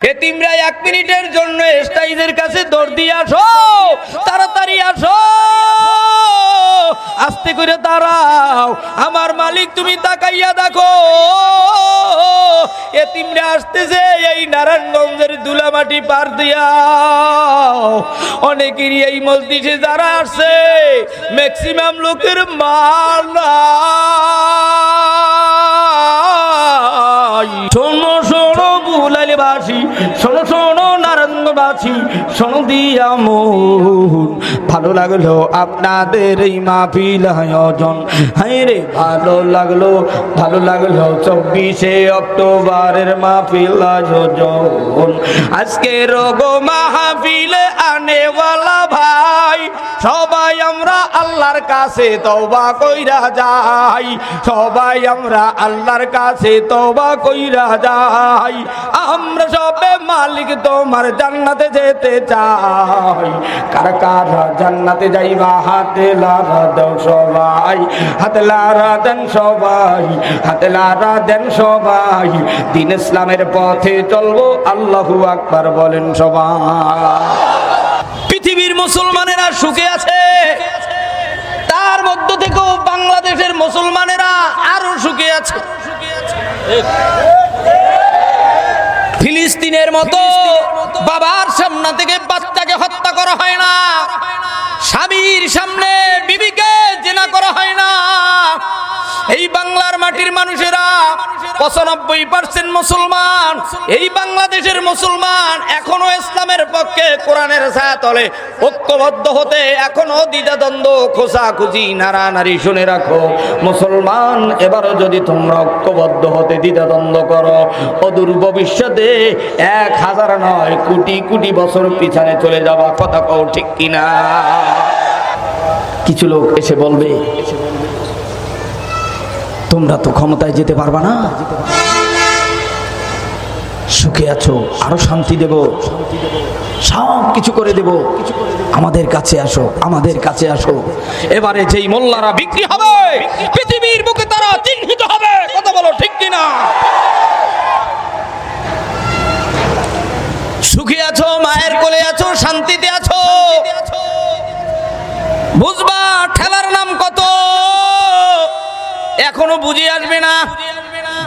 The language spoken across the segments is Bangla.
এতিমরা এক মিনিটের জন্য স্টাইজের কাছে দৌড় দিয়ে আসো। তাড়াতাড়ি আসো। আস্তে করে দাঁড়াও। আমার মালিক, তুমি তাকাইয়া দেখো। এতিমরা আসতেছে এই নারায়ণগঞ্জের দুলামাটি পার দিয়া। অনেকেরই এই মসজিদে যারা আসছে ম্যাক্সিমাম লোকের মাল নাই। বাসি শোনো শোনো, নারায়ণবাসী, শোনো, দিয়া মন ভালো লাগল আপনাদের এই মাহফিল আয়োজন। হাই রে, ভালো লাগল ভালো লাগল চব্বিশে অক্টোবরের মাহফিল আয়োজন। আজকে রোগ মাহফিলে আনেওয়ালা ভাই, সবাই আমরা আল্লাহর কাছে তওবা কইরা যাই। সবাই আমরা আল্লাহর কাছে তওবা কইরা যাই। আমরা সবে মালিক, তোমার জান্নাতে যেতে চাই। কারা কারা জান্নাতে যাইবা, হাতে লারা দাও সবাই, হাতে লারা দেন সবাই, হাতে লারা দেন সবাই। দিন ইসলামের পথে চলবো, আল্লাহু আকবার বলেন সবাই। পৃথিবীর মুসলমানেরা সুখে আছে। তার মধ্য থেকেও বাংলাদেশের মুসলমানেরা আরও সুখে আছে। ফিলিস্তিনের মতো বাবার সামনা থেকে বাচ্চাকে হত্যা করা হয় না। স্বামীর সামনে এই বাংলার মাটির মানুষেরা পঁচানব্বই পার্সেন্ট মুসলমান। এই বাংলাদেশের মুসলমান এখনও ইসলামের পক্ষে কোরআনের ছায়া তলে ঐক্যবদ্ধ হতে এখনও দ্বিধাদ্বন্দ্ব, খোঁচাখুচি নারী শুনে রাখো। মুসলমান এবারও যদি তোমরা ঐক্যবদ্ধ হতে দ্বিধাদ্বন্দ্ব করো, অদূর ভবিষ্যতে এক হাজার নয় কোটি কোটি বছর পিছনে চলে যাওয়া কথা কও ঠিক কিনা? কিছু লোক এসে বলবে তোমরা তো ক্ষমতায় যেতে পারবা না। সুখে আছো, আরও শান্তি দেব। সব কিছু করে দেব। আমাদের কাছে আসো, আমাদের কাছে আসো। এবারে যেই মোল্লারা বিক্রি হবে, পৃথিবীর বুকে তারা চিহ্নিত হবে। কথা বলো ঠিক কিনা? সুখে আছো, মায়ের কোলে আছো, শান্তিতে আছো। বুঝবা, ঠেলার নাম কত? এখনও বুঝে আসবে না।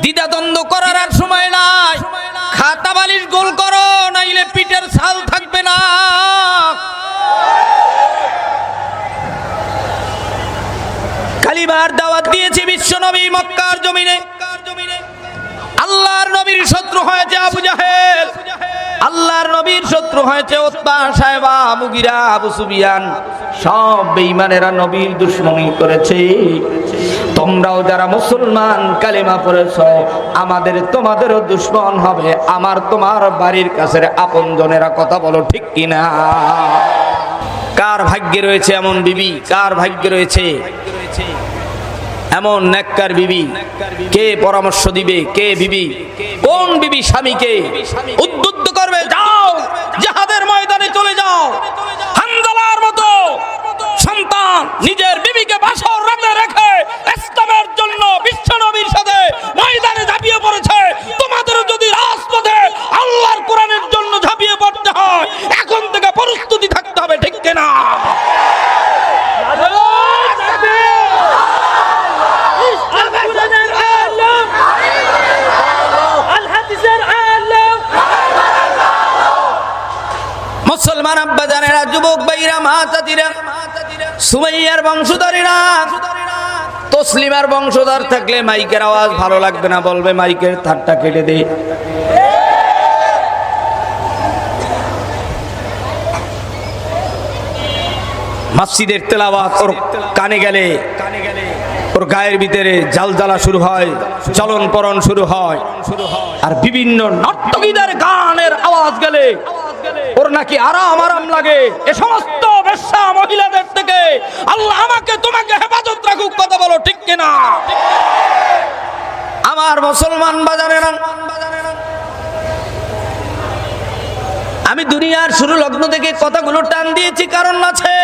দ্বিধাদ্বন্দ্ব করার আর সময় নাই। খাতা বালিশ গোল করো, নাইলে পিঠের ছাল থাকবে না। কালিবার দাওয়াত দিয়েছে বিশ্ব নবী মক্কার জমিনে। আল্লাহর নবীর শত্রু হয়েছে আবু জাহেল। আল্লাহর নবীর শত্রু হয়েছে ওতবা সাহেবা মুগিরা আবু সুবিয়ান। সব বেঈমানেরা নবীর দুশ্মনী করেছে। তোমরাও যারা মুসলমান কালিমা পড়েছ, আমাদের তোমাদেরও দুশ্মন হবে। আমার তোমার বাড়ির কাছের আপনজনেরা কথা বলো ঠিক কিনা? কার ভাগ্যে রয়েছে এমন বিবি? কার ভাগ্যে রয়েছে? এমন নেককার বিবি? কে পরামর্শ দিবে? কে বিবি? কোন বিবি স্বামীকে উদ্বুদ্ধ করবে? যাও, জাহাদের ময়দানে চলে যাও। হানজালার মতো সন্তান নিজের জানেরা যুবক ভাইরা, মা চাচিরা, সুমাইয়ার বংশধরেরা, তসলিমার বংশধর থাকলে মাইকের আওয়াজ ভালো লাগবে না, বলবে মাইকের তারটা কেটে দে। মসজিদের তেলাওয়াত ওর কানে গেলে, ওর গায়ের ভিতরে জাল জ্বালা শুরু হয়, চলন পরন শুরু হয়, আর বিভিন্ন নর্তকীদের গানের আওয়াজ গেলে ওর নাকি আরাম আরাম লাগে? এ সমস্ত বেশ্যা মহিলাদের থেকে আল্লাহ আমাকে তোমাকে হেফাজত রাখুক, কথা বলো, ঠিক কিনা? আমার মুসলমান বাজারে না আমি দুনিয়ার শুরু লগ্ন থেকে কথাগুলো টান দিয়েছি, কারণ আছে।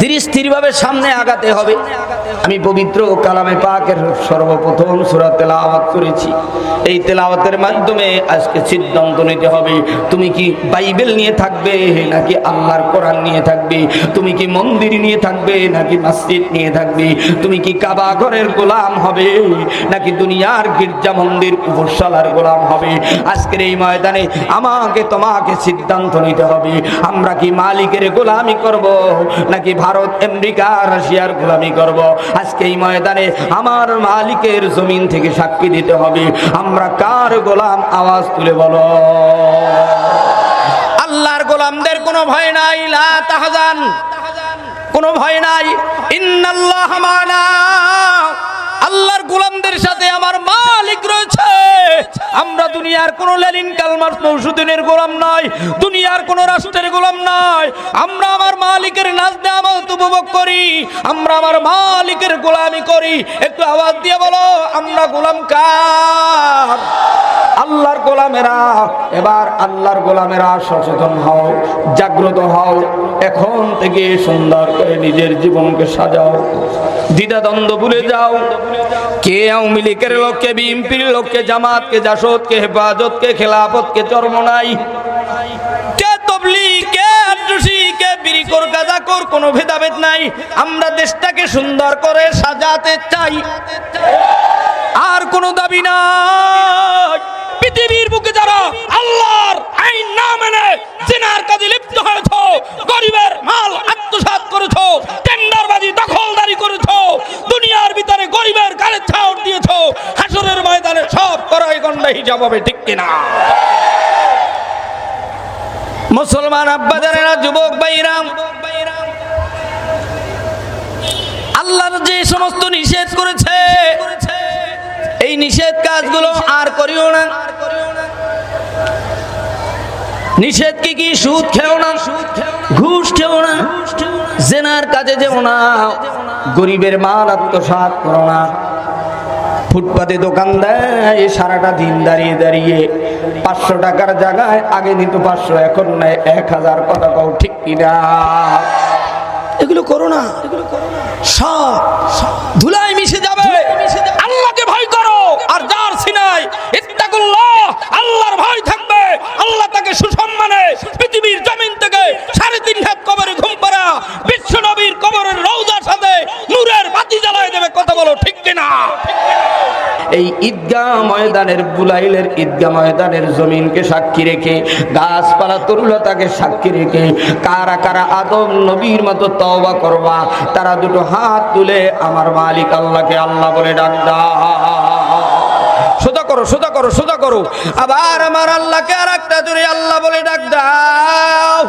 ধীর স্থির ভাবে সামনে আগাতে হবে। আমি পবিত্র কালামে পাকের সর্বপ্রথম সুরা তেলাওয়াত করেছি। এই তেলাওয়াতের মাধ্যমে আজকে সিদ্ধান্ত নিতে হবে, তুমি কি বাইবেল নিয়ে থাকবে নাকি আল্লাহর কোরআন নিয়ে থাকবে? তুমি কি মন্দির নিয়ে থাকবে নাকি মসজিদ নিয়ে থাকবে? তুমি কি কাবা ঘরের গোলাম হবে নাকি দুনিয়ার গির্জা মন্দির উপসালার গোলাম হবে? আজকের এই ময়দানে আমাকে, তোমাকে সিদ্ধান্ত নিতে হবে, আমরা কি মালিকের গোলামি করব নাকি ভারত, আমেরিকা, রাশিয়ার গোলামি করব? আজকে এই ময়দানে আমার মালিকের জমিন থেকে সাক্ষী দিতে হবে। আমরা কার গোলাম? আওয়াজ তুলে বলো। আল্লাহর গোলামদের কোনো ভয় নাই। তাহজান। কোনো ভয় নাই। ইন্নাল্লাহ মানা। আল্লাহর গোলামদের সাথে আমার মালিক রয়েছে। আমরা দুনিয়ার কোন লেলিন কালমাস মৌসুদিনের গোলাম নয়। দুনিয়ার কোন রাষ্ট্রের গোলাম নয়। আমরা আমার মালিকের নামত উপভোগ করি, আমরা আমার মালিকের গোলামি করি। একটু আওয়াজ দিয়ে বলো, আমরা গোলাম কার? আল্লাহর গোলামেরা, এবার আল্লাহর গোলামেরা সচেতন হও, জাগ্রত হও, এখন থেকে সুন্দর করে নিজের জীবনকে সাজাও। দ্বিধাদ্বন্দ্ব ভুলে যাও। কে আওয়ামী লীগের লোককে, বিএনপির লোককে, জামাতকে, জাসদকে, হেফাজতকে, খেলাফতকে চরমনাই গাজাকর কোনো ভেদাভেদ নাই। আমরা দেশটাকে সুন্দর করে সাজাতে চাই। আর কোনো দাবি নাই। পৃথিবীর বুকে যারা আল্লাহর আইন না মেনে জিনার কাজে লিপ্ত হয়েছ, গরিবের মাল আত্মসাৎ করেছ, টেন্ডারবাজি, দখলদারি করেছ, দুনিয়ার ভিতরে গরিবের গালে ছাউট দিয়েছ, হাসরের ময়দানে সব করাই গন্ডা হিসাব হবে, ঠিক কিনা? মুসলমান আব্বাজারেরা যুবক বাইরাম আল্লাহর যে সমস্ত নিষেধ করেছে, এই নিষেধ কাজগুলো আর করিও না। নিষেধ কি কি? সুদ খেও না, ঘুষ খেও না, জেনার কাজে যেও না, গরিবের মাল আত্মসাৎ করো না। ফুটপাতে দোকান দেয়, সারাটা দিন দাঁড়িয়ে দাঁড়িয়ে। পাঁচশো টাকার জায়গায় আগে নিত পাঁচশো, এখন নেয় এক হাজার, কথা কও ঠিক কিনা? এগুলো করো না। সব ধুলাই মিশে যাবে। আল্লাহকে ভয় করো। আর যার সিনাই ইত্তাকুল্লাহ আল্লাহর ভয় থাকবে। আল্লাহ তাকে সুসম্মানে পৃথিবীর জমিন থেকে সাড়ে তিন হাত কবরে ঘুম পাড়া বিশ্ব নবীর কবরের রৌদার সাথে নূরের বাতি জ্বালায় দেবে। কথা বলো ঠিক কিনা? এই ঈদগাহ ময়দানের বুলাইলের ঈদগাহ ময়দানের জমিনকে সাক্ষী রেখে, গাছপালা তরুলতাকে সাক্ষী রেখে, কারা কারা আদম নবীর মতো তওবা করবা, তারা দুটো হাত তুলে আমার মালিক আল্লাহকে আল্লাহ বলে ডাক সোজা করো সোজা করো সোজা করো। আবার আমার আল্লাহকে আর একটা জোরে আল্লাহ বলে ডাক দাও।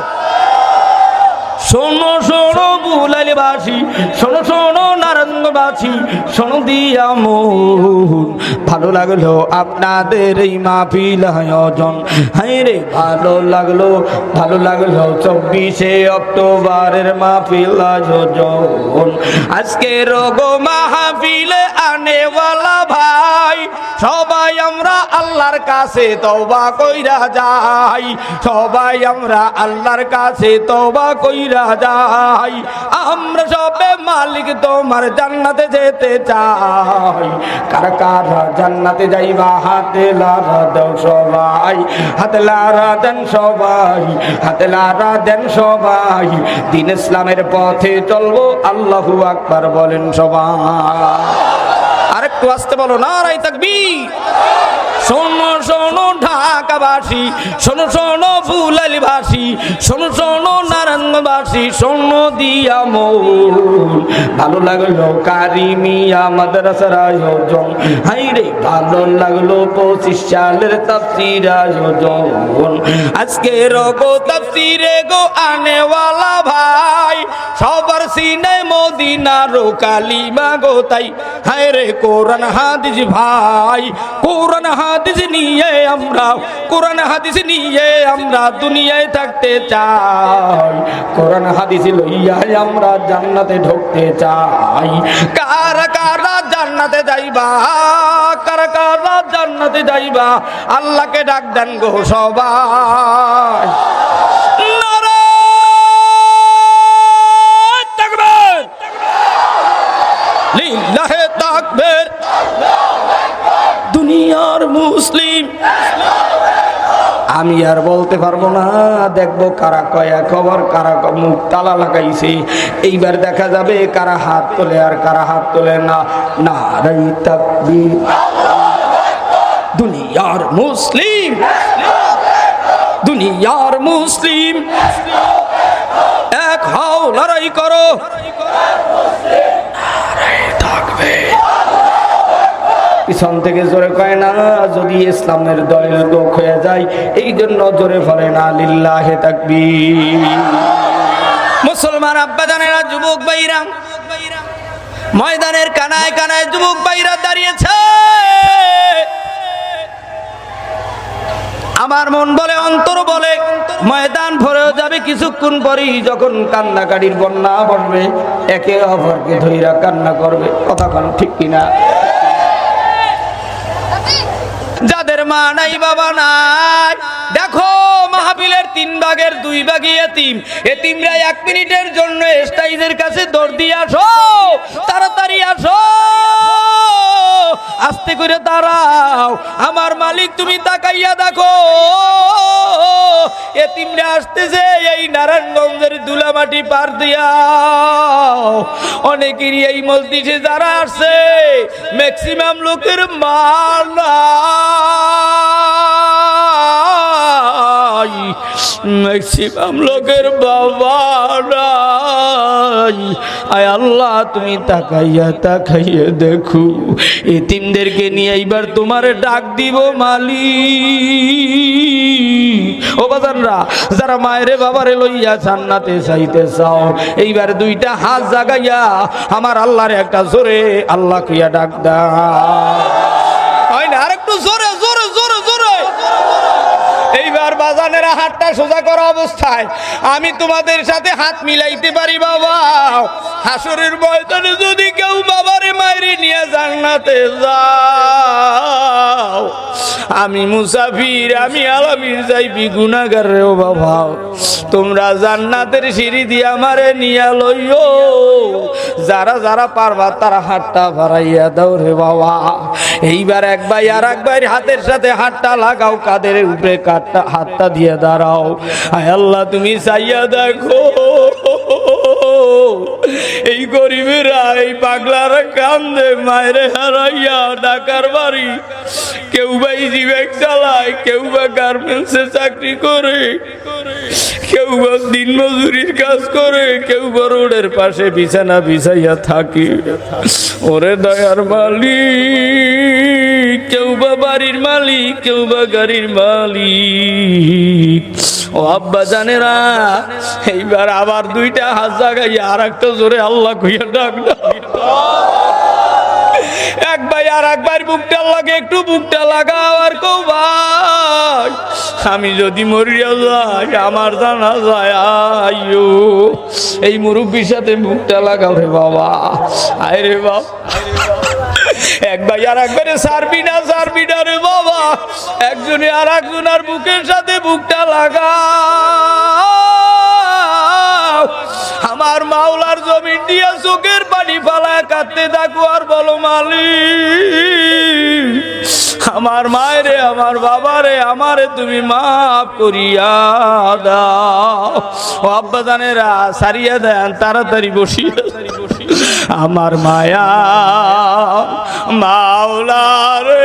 শোনো শোনো বুলালিবাসী শোনো শোনো নারায়ণবাসী শোনো দিয়া মন ভালো লাগল আপনাদের এই মাহফিল আয়োজন। হাই রে, ভালো লাগল ভালো লাগল চব্বিশে অক্টোবরের মাহফিল আয়োজন। আজকে রোগ মাহফিলে আনেওয়ালা ভাই, সবাই আমরা আল্লাহর কাছে তওবা কইরা যাই। সবাই আমরা আল্লাহর কাছে তওবা কইরা যাই। আমরা সবে মালিক, তোমার জান্নাতে যেতে চাই। কার কার জান্নাতে যাইবা, হাতে লারা দেন সবাই, হাতে লারা দেন সবাই, হাতে লারা দেন সবাই। দিন ইসলামের পথে চলবো, আল্লাহু আকবার বলেন সবাই। আরেকটু আসতে বলো নারাই থাকবি শোনো শোনো ঢাকাবাসী, শোনো শোনো ফুলালিবাসী শোনো শোনো নারায়ণবাসী, শোনো দিয়া মন। ভালো লাগল কারিমিয়া মাদ্রাসার আয়োজন। হাই রে ভালো লাগল পঁচিশ সালের তাফসির আয়োজন। আজকে রগো তাফসিরে গো আনেওয়ালা ভাই, সবার সিনে মদিনারো কালিমা গো তাই। হায় রে কোরআন হাদিস ভাই, কোরআন হাদিস নিয়ে আমরা, কোরআন হাদিস নিয়ে আমরা দুনিয়ায় থাকতে চাই। কোরআন হাদিস লইয়া আমরা জান্নাতে ঢুকতে চাই। কারা কারা জান্নাতে যাইবা, কারা কারা জান্নাতে যাইবা, আল্লাহকে ডাক দেন গো সবাই। লিল্লাহে তাকবীর। দুনিয়ার মুসলিম। আমি আর বলতে পারব না, দেখব কারা কয়া খবর কারা মুখ তালা লাগাইছে। এইবার দেখা যাবে কারা হাত তোলে আর কারা হাত তোলে না। না দুনিয়ার মুসলিম। দুনিয়ার মুসলিম। এক হাও লড়াই করো। তাকবীর। পিছন থেকে জোরে কয় না, যদি ইসলামের দয়ের লোক হয়ে যায়, এই জন্য জোরে ফলে না, লিল্লাহে থাকবি মুসলমান আব্বাদানেরা যুবক বাইরা ময়দানের কানায় কানায় যুবক বাইরা দাঁড়িয়েছে। আমার মন বলে, অন্তর বলে, ময়দান ভরেও যাবে কিছুক্ষণ পরেই যখন কান্নাকাটির বন্যা বসবে একে অপরকে ধইরা কান্না করবে। কতক্ষণ ঠিক কিনা? যাদের মা নাই, বাবা নাই, দেখো মাহফিলের তিন ভাগের দুই ভাগই এতিম। এতিমরা এক মিনিটের জন্য স্টাইজের কাছে দৌড় দিয়ে আসো, তাড়াতাড়ি আসো। আস্তে করে দাঁড়াও। আমার মালিক, তুমি তাকাইয়া দেখো। এ তিমরে আসতেছে এই নারায়ণগঞ্জের দুলামাটি পার দিয়া অনেকেরই এই মসজিদে যারা আসছে ম্যাক্সিমাম লোকের মাল নাই ম্যাক্সিমাম লোকের বাবা নাই। আয় আল্লাহ, তুমি তাকাইয়া তাকাইয়া দেখো। এতিমদেরকে নিয়ে এইবার তোমার ডাক দিব মালি ও বাজানরা, যারা মায়েরে বাবারে লইয়া জান্নাতে চাইতে চাও, এইবার দুইটা হাত জাগাইয়া আমার আল্লাহর একটা জোরে আল্লাহ কুইয়া ডাক দা আরেকটু জোরে জোরে। বাজানেরা হাতটা সোজা করা অবস্থায়, আমি তোমাদের সাথে হাত মিলাইতে পারি বাবা। হাসুরের ময়দানে যদি কেউ বাবারে মায়ের নিয়ে জান্নাতে যাও আমি মুসাফির, আমি আলামির যাইবি গুনাগার রে বাবা। তোমরা জান্নাতের সিঁড়ি দিয়ে আমারে নিয়ে লইও। যারা যারা পারবা তারা হাতটা বাড়াইয়া দাও রে বাবা। এইবার এক ভাই আর এক ভাইয়ের হাতের সাথে হাতটা লাগাও, কাদের উপরে কাটটা হাতটা দিয়ে দাঁড়াও। আয় আল্লাহ, তুমি চাইয়া দেখো। এই গরিবেরা, এই পাগলারা কান্দে, মায়ের হারাইয়া ঢাকার বাড়ি। কেউ বা ইজিব্যাগ চালায়, কেউ বা গার্মেন্টসে চাকরি করে, কেউ বা দিন মজুরির কাজ করে, কেউ বা রোডের পাশে বিছানা বিছাইয়া থাকে। ওরে দয়ার মালিক, কেউ বা বাড়ির মালিক, কেউ বা গাড়ির মালিক। ও আব্বা জানেরা, এইবার আবার দুইটা হাত জাগাইয়া আর একটা জোরে আল্লাহ কইয়া ডাক আর এক ভাই বুকটা লাগে, একটু বুকটা লাগাও আর কৌ ভাই আমি যদি মরিয়া যাই, আমার জানা যায় এই মুরব্বীর সাথে মুখটা লাগাও রে বাবা। আয় রে বাবা। এক ভাই আর একবারে সারবি না সারবি না রে বাবা। একজনে আর একজনের বুকের সাথে বুকটা লাগা আমার মাওলার জমিন দিয়া চোখের পানি ফালায় কাঁদতে থাকো আর বলো, মালিক, আমার মায়েরে, আমার বাবারে, আমারে তুমি মাফ করিয়া দাও। ও আব্বা জানেরা, সারিয়া দেন, তাড়াতাড়ি বসিয়ে আমার মায়া মাওলারে